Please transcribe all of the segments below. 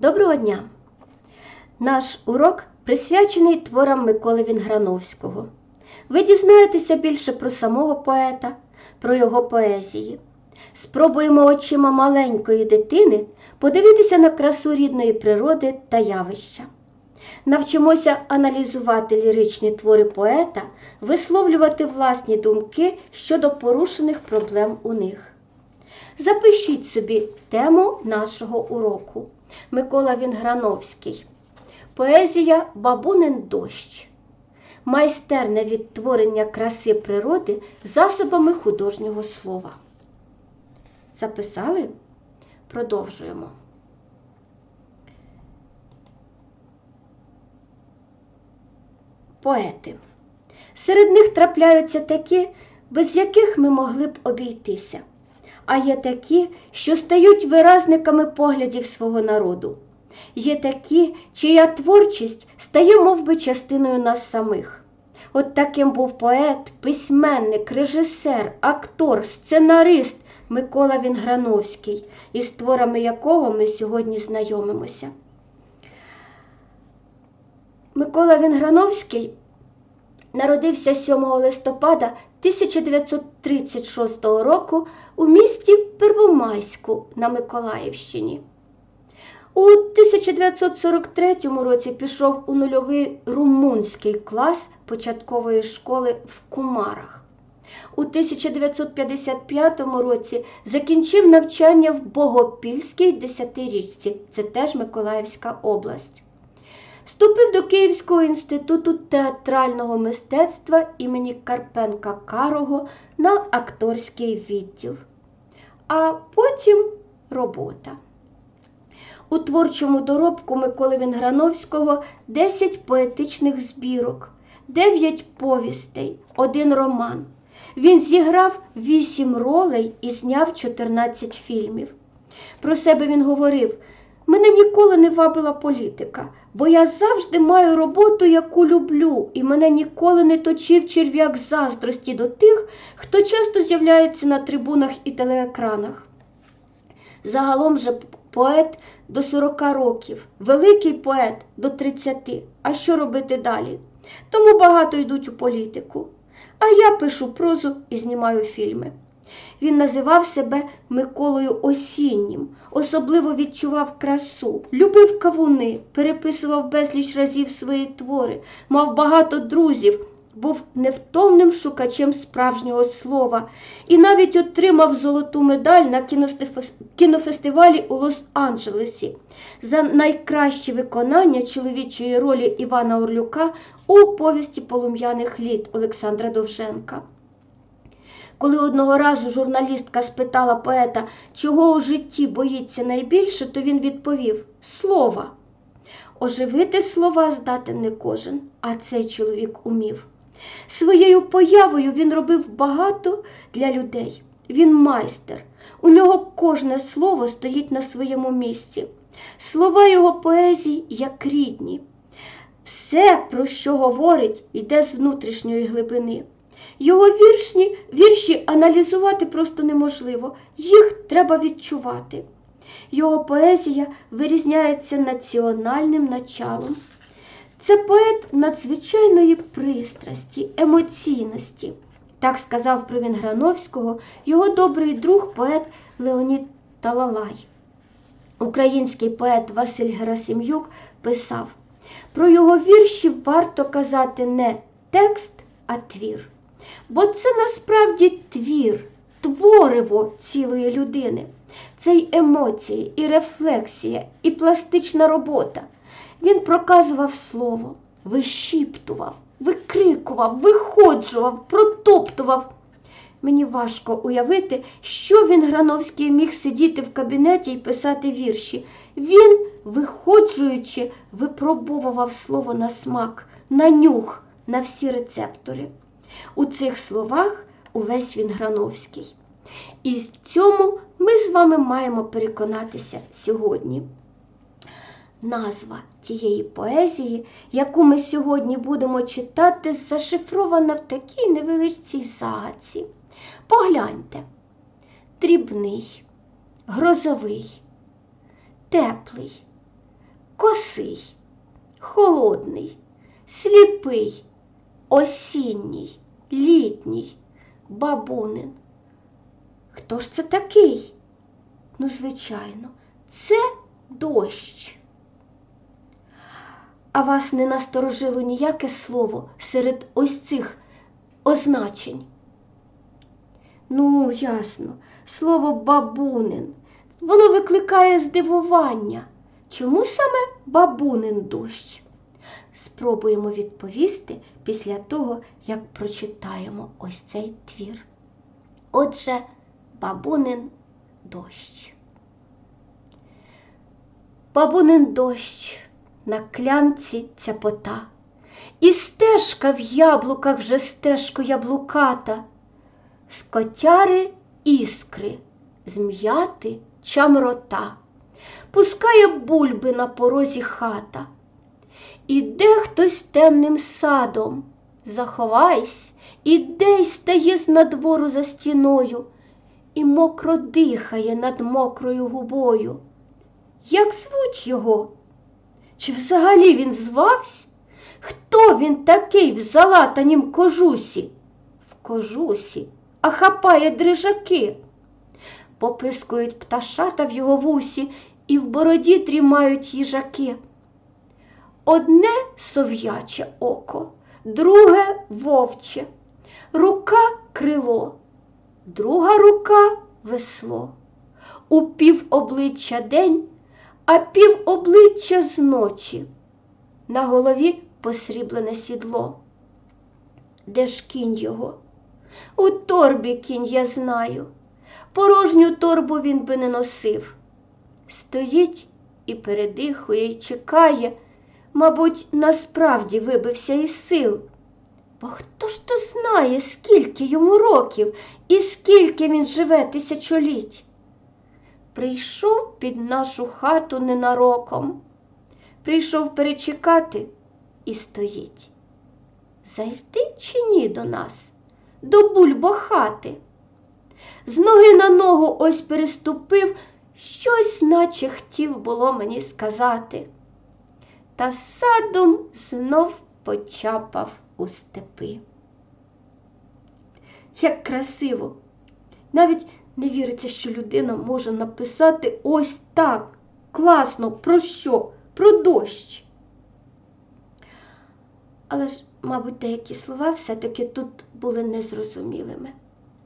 Доброго дня! Наш урок присвячений творам Миколи Вінграновського. Ви дізнаєтеся більше про самого поета, про його поезії. Спробуємо очима маленької дитини подивитися на красу рідної природи та явища. Навчимося аналізувати ліричні твори поета, висловлювати власні думки щодо порушених проблем у них. Запишіть собі тему нашого уроку. Микола Вінграновський. Поезія Бабунин дощ. Майстерне відтворення краси природи засобами художнього слова. Записали? Продовжуємо. Поети. Серед них трапляються такі, без яких ми могли б обійтися а є такі, що стають виразниками поглядів свого народу. Є такі, чия творчість стає мов би, частиною нас самих. От таким був поет, письменник, режисер, актор, сценарист Микола Вінграновський, із творами якого ми сьогодні знайомимося. Микола Вінграновський народився 7 листопада 1936 року у місті Первомайську на Миколаївщині. У 1943 році пішов у нульовий румунський клас початкової школи в Кумарах. У 1955 році закінчив навчання в Богопільській десятирічці, це теж Миколаївська область. Вступив до Київського інституту театрального мистецтва імені Карпенка Карого на акторський відділ. А потім робота. У творчому доробку Миколи Вінграновського 10 поетичних збірок, 9 повістей, один роман. Він зіграв 8 ролей і зняв 14 фільмів. Про себе він говорив. Мене ніколи не вабила політика, бо я завжди маю роботу, яку люблю, і мене ніколи не точив черв'як заздрості до тих, хто часто з'являється на трибунах і телеекранах. Загалом же поет до 40 років, великий поет до 30. А що робити далі? Тому багато йдуть у політику. А я пишу прозу і знімаю фільми. Він називав себе Миколою Осіннім, особливо відчував красу, любив кавуни, переписував безліч разів свої твори, мав багато друзів, був невтомним шукачем справжнього слова і навіть отримав золоту медаль на кінофестивалі у Лос-Анджелесі за найкраще виконання чоловічої ролі Івана Орлюка у повісті полум'яних літ Олександра Довженка. Коли одного разу журналістка спитала поета, чого у житті боїться найбільше, то він відповів слова. Оживити слова здатен не кожен, а цей чоловік умів. Своєю появою він робив багато для людей. Він майстер. У нього кожне слово стоїть на своєму місці. Слова його поезії як рідні. Все, про що говорить, йде з внутрішньої глибини. Його віршні, вірші аналізувати просто неможливо, їх треба відчувати. Його поезія вирізняється національним началом. Це поет надзвичайної пристрасті, емоційності. Так сказав про Вінграновського його добрий друг поет Леонід Талалай. Український поет Василь Герасим'юк писав: про його вірші варто казати не текст, а твір. Бо це насправді твір, твориво цілої людини. Це й емоції, і рефлексія, і пластична робота. Він проказував слово, вишіптував, викрикував, виходжував, протоптував. Мені важко уявити, що він Грановський міг сидіти в кабінеті і писати вірші. Він, виходжуючи, випробовував слово на смак, на нюх, на всі рецептори. У цих словах увесь він Грановський. І в цьому ми з вами маємо переконатися сьогодні. Назва тієї поезії, яку ми сьогодні будемо читати, зашифрована в такій невеличкій загадці. Погляньте, дрібний, грозовий, теплий, косий, холодний, сліпий, осінній, літній, бабунин. Хто ж це такий? Ну, звичайно, це дощ. А вас не насторожило ніяке слово серед ось цих означень? Ну, ясно, слово бабунин. Воно викликає здивування. Чому саме бабунин дощ? Спробуємо відповісти після того, як прочитаємо ось цей твір. Отже, бабунин дощ. Бабунин дощ на клямці цяпота, і стежка в яблуках вже стежко яблуката, з котяри іскри, зм'яти чамрота, пускає бульби на порозі хата. Іде хтось темним садом, заховайсь, іде й стає з надвору за стіною, і мокро дихає над мокрою губою. Як звуть його? Чи взагалі він звавсь? Хто він такий в залатанім кожусі? В кожусі, а хапає дрижаки. Попискують пташата в його вусі і в бороді трімають їжаки. Одне сов'яче око, друге вовче, рука крило, друга рука весло. У пів обличчя день, а пів обличчя зночі. На голові посріблене сідло. Де ж кінь його? У торбі кінь я знаю. Порожню торбу він би не носив. Стоїть і передихує, і чекає, мабуть, насправді вибився із сил. Бо хто ж то знає, скільки йому років і скільки він живе тисячоліть? Прийшов під нашу хату ненароком, прийшов перечекати і стоїть. Зайти чи ні до нас, до бульбохати? З ноги на ногу ось переступив, щось, наче хотів було мені сказати. Та садом знов почапав у степи. Як красиво! Навіть не віриться, що людина може написати ось так класно, про що? Про дощ. Але ж, мабуть, деякі слова все-таки тут були незрозумілими.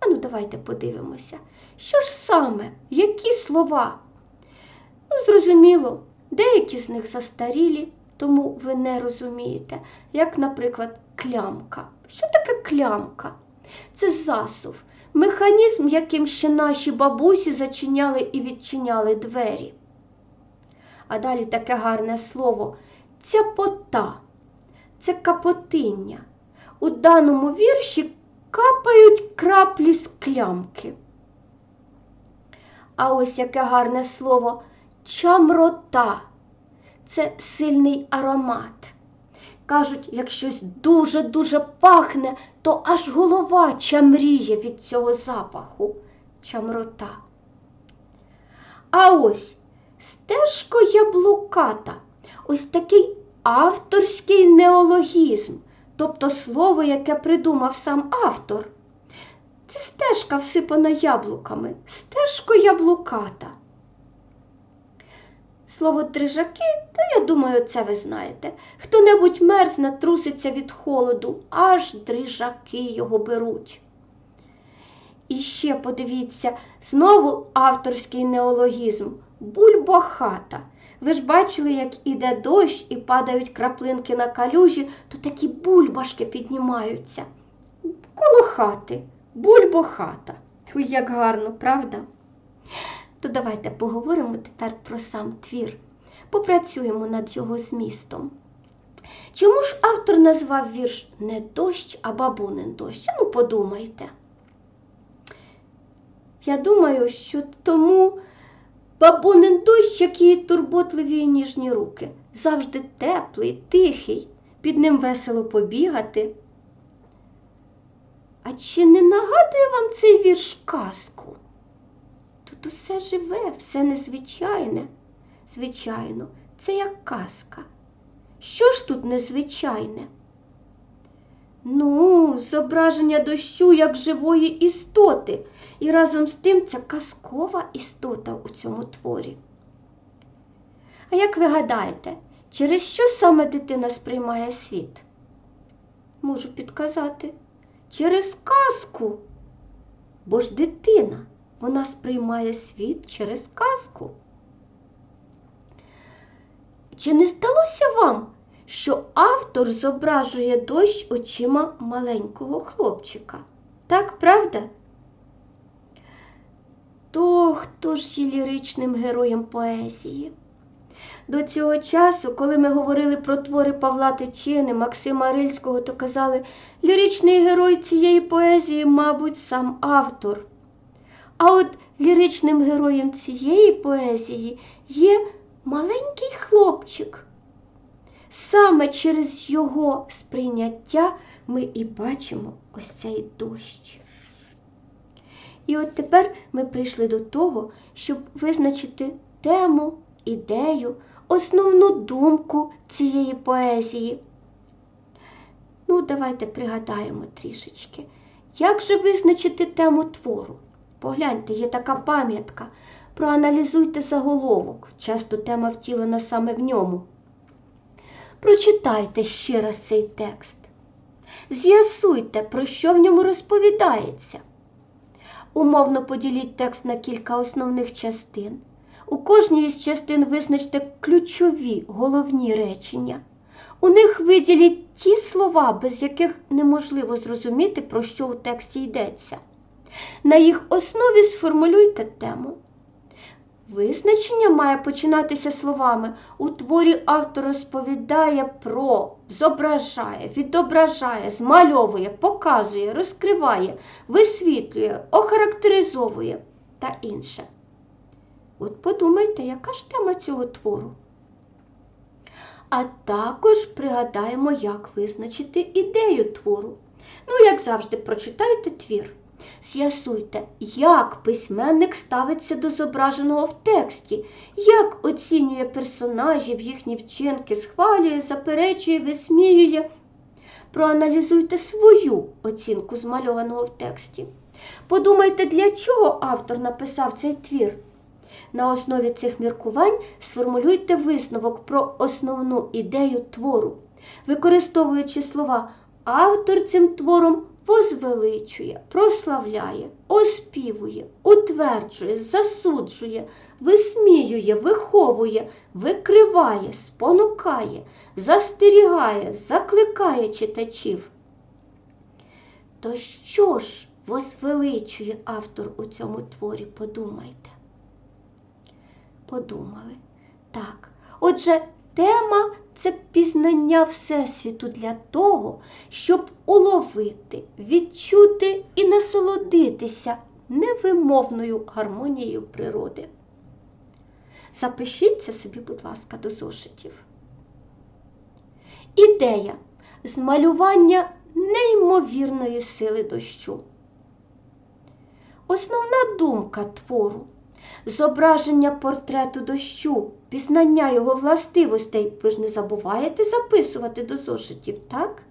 А ну, давайте подивимося, що ж саме, які слова? Ну, зрозуміло, деякі з них застарілі, тому ви не розумієте, як, наприклад, клямка. Що таке клямка? Це засув, механізм, яким ще наші бабусі зачиняли і відчиняли двері. А далі таке гарне слово цяпота, це капотиння. У даному вірші капають краплі з клямки. А ось яке гарне слово чамрота це сильний аромат. Кажуть, як щось дуже-дуже пахне, то аж голова чамріє від цього запаху чамрота. А ось стежко яблуката, ось такий авторський неологізм, тобто слово, яке придумав сам автор. Це стежка всипана яблуками, стежко яблуката. Слово дрижаки, то я думаю, це ви знаєте. Хто-небудь мерзне, труситься від холоду, аж дрижаки його беруть. І ще подивіться, знову авторський неологізм бульбохата. Ви ж бачили, як іде дощ і падають краплинки на калюжі, то такі бульбашки піднімаються. Коло хати, бульбохата. Як гарно, правда? То давайте поговоримо тепер про сам твір, попрацюємо над його змістом. Чому ж автор назвав вірш не дощ, а бабунин дощ? Ну, подумайте. Я думаю, що тому бабунин дощ, як її турботливі і ніжні руки, завжди теплий, тихий, під ним весело побігати. А чи не нагадує вам цей вірш казку? Тут усе живе, все незвичайне. Звичайно, це як казка. Що ж тут незвичайне? Ну, зображення дощу як живої істоти, і разом з тим це казкова істота у цьому творі. А як ви гадаєте, через що саме дитина сприймає світ? Можу підказати, через казку. Бо ж дитина, вона сприймає світ через казку. Чи не здалося вам, що автор зображує дощ очима маленького хлопчика? Так, правда? То хто ж є ліричним героєм поезії? До цього часу, коли ми говорили про твори Павла Тичини, Максима Рильського, то казали, ліричний герой цієї поезії, мабуть, сам автор. А от ліричним героєм цієї поезії є маленький хлопчик. Саме через його сприйняття ми і бачимо ось цей дощ. І от тепер ми прийшли до того, щоб визначити тему, ідею, основну думку цієї поезії. Ну, давайте пригадаємо трішечки, як же визначити тему твору? Погляньте, є така пам'ятка. Проаналізуйте заголовок, часто тема втілена саме в ньому. Прочитайте ще раз цей текст. З'ясуйте, про що в ньому розповідається. Умовно поділіть текст на кілька основних частин. У кожній із частин визначте ключові головні речення. У них виділіть ті слова, без яких неможливо зрозуміти, про що у тексті йдеться. На їх основі сформулюйте тему. Визначення має починатися словами у творі автор розповідає про, зображає, відображає, змальовує, показує, розкриває, висвітлює, охарактеризовує та інше. От подумайте, яка ж тема цього твору? А також пригадаємо, як визначити ідею твору. Ну, як завжди, прочитайте твір. З'ясуйте, як письменник ставиться до зображеного в тексті, як оцінює персонажів, їхні вчинки, схвалює, заперечує, висміює. Проаналізуйте свою оцінку змальованого в тексті. Подумайте, для чого автор написав цей твір. На основі цих міркувань сформулюйте висновок про основну ідею твору, використовуючи слова автор цим твором возвеличує, прославляє, оспівує, утверджує, засуджує, висміює, виховує, викриває, спонукає, застерігає, закликає читачів. То що ж возвеличує автор у цьому творі? Подумайте. Подумали. Так. Отже, тема це пізнання Всесвіту для того, щоб уловити, відчути і насолодитися невимовною гармонією природи. Запишіть це собі, будь ласка, до зошитів. Ідея змалювання неймовірної сили дощу. Основна думка твору зображення портрету дощу, пізнання його властивостей. Ви ж не забуваєте записувати до зошитів, так?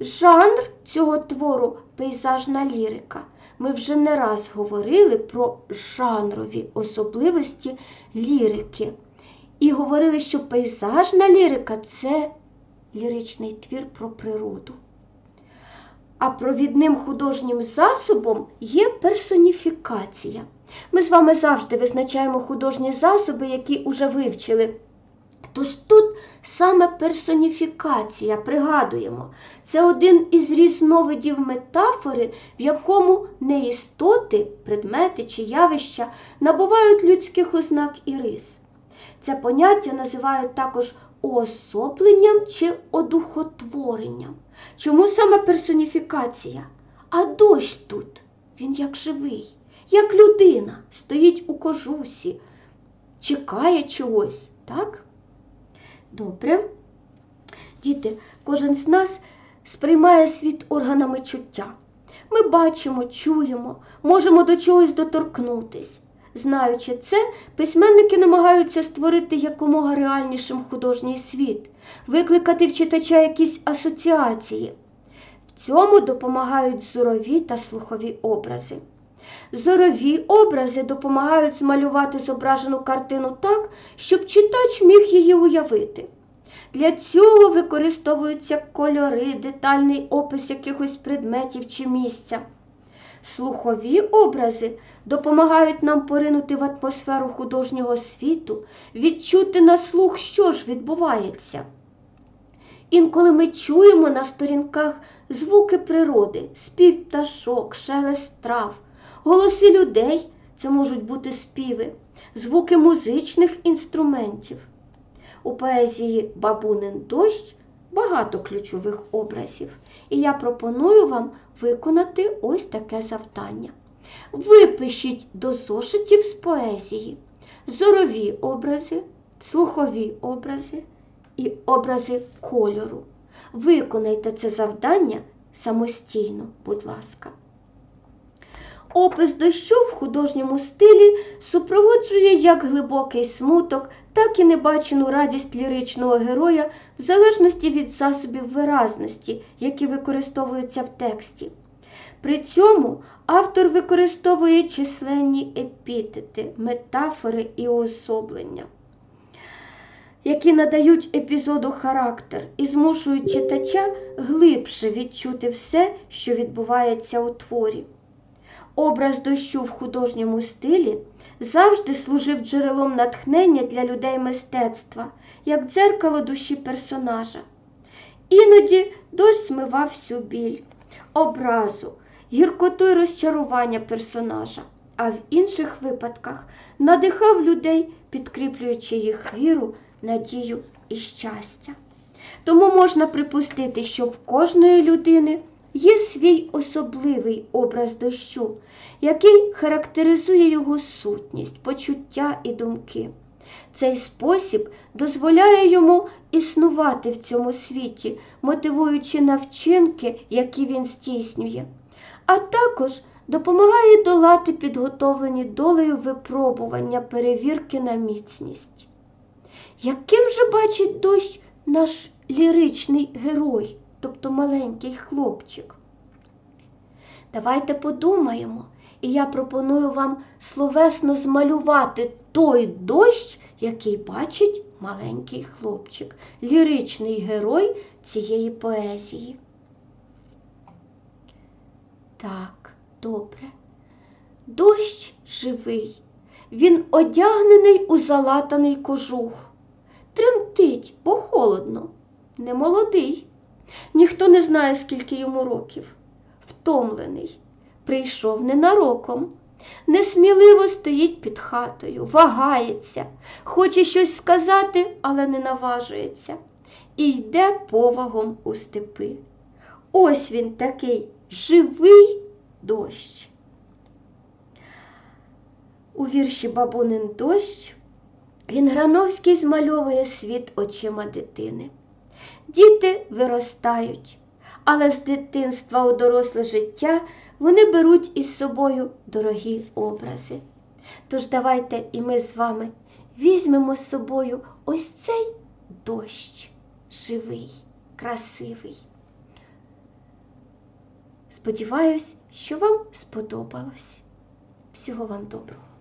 Жанр цього твору пейзажна лірика. Ми вже не раз говорили про жанрові особливості лірики. І говорили, що пейзажна лірика це ліричний твір про природу. А провідним художнім засобом є персоніфікація. Ми з вами завжди визначаємо художні засоби, які уже вивчили. Тож тут саме персоніфікація, пригадуємо, це один із різновидів метафори, в якому не істоти, предмети чи явища набувають людських ознак і рис. Це поняття називають також уособленням чи одухотворенням. Чому саме персоніфікація? А дощ тут, він як живий, як людина, стоїть у кожусі, чекає чогось, так? Добре. Діти, кожен з нас сприймає світ органами чуття. Ми бачимо, чуємо, можемо до чогось доторкнутись. Знаючи це, письменники намагаються створити якомога реальнішим художній світ, викликати в читача якісь асоціації. В цьому допомагають зорові та слухові образи. Зорові образи допомагають змалювати зображену картину так, щоб читач міг її уявити. Для цього використовуються кольори, детальний опис якихось предметів чи місця. Слухові образи допомагають нам поринути в атмосферу художнього світу, відчути на слух, що ж відбувається. Інколи ми чуємо на сторінках звуки природи, спів пташок, шелест трав, голоси людей це можуть бути співи, звуки музичних інструментів. У поезії Бабунин дощ багато ключових образів, і я пропоную вам виконати ось таке завдання. Випишіть до зошитів з поезії зорові образи, слухові образи і образи кольору. Виконайте це завдання самостійно, будь ласка. Опис дощу в художньому стилі супроводжує як глибокий смуток, так і небачену радість ліричного героя в залежності від засобів виразності, які використовуються в тексті. При цьому автор використовує численні епітети, метафори і уособлення, які надають епізоду характер і змушують читача глибше відчути все, що відбувається у творі. Образ дощу в художньому стилі завжди служив джерелом натхнення для людей мистецтва, як дзеркало душі персонажа. Іноді дощ змивав всю біль, образу, гіркоту й розчарування персонажа, а в інших випадках надихав людей, підкріплюючи їх віру, надію і щастя. Тому можна припустити, що в кожної людини є свій особливий образ дощу, який характеризує його сутність, почуття і думки. Цей спосіб дозволяє йому існувати в цьому світі, мотивуючи на вчинки, які він здійснює, а також допомагає долати підготовлені долею випробування перевірки на міцність. Яким же бачить дощ наш ліричний герой, тобто маленький хлопчик? Давайте подумаємо, і я пропоную вам словесно змалювати той дощ, який бачить маленький хлопчик, ліричний герой цієї поезії. Так, добре. Дощ живий. Він одягнений у залатаний кожух. Тремтить, бо холодно, не молодий. Ніхто не знає, скільки йому років. Втомлений, прийшов ненароком. Несміливо стоїть під хатою, вагається, хоче щось сказати, але не наважується. І йде повагом у степи. Ось він такий живий дощ. У вірші Бабунин дощ він Грановський змальовує світ очима дитини. Діти виростають, але з дитинства у доросле життя вони беруть із собою дорогі образи. Тож давайте і ми з вами візьмемо з собою ось цей дощ живий, красивий. Сподіваюсь, що вам сподобалось. Всього вам доброго.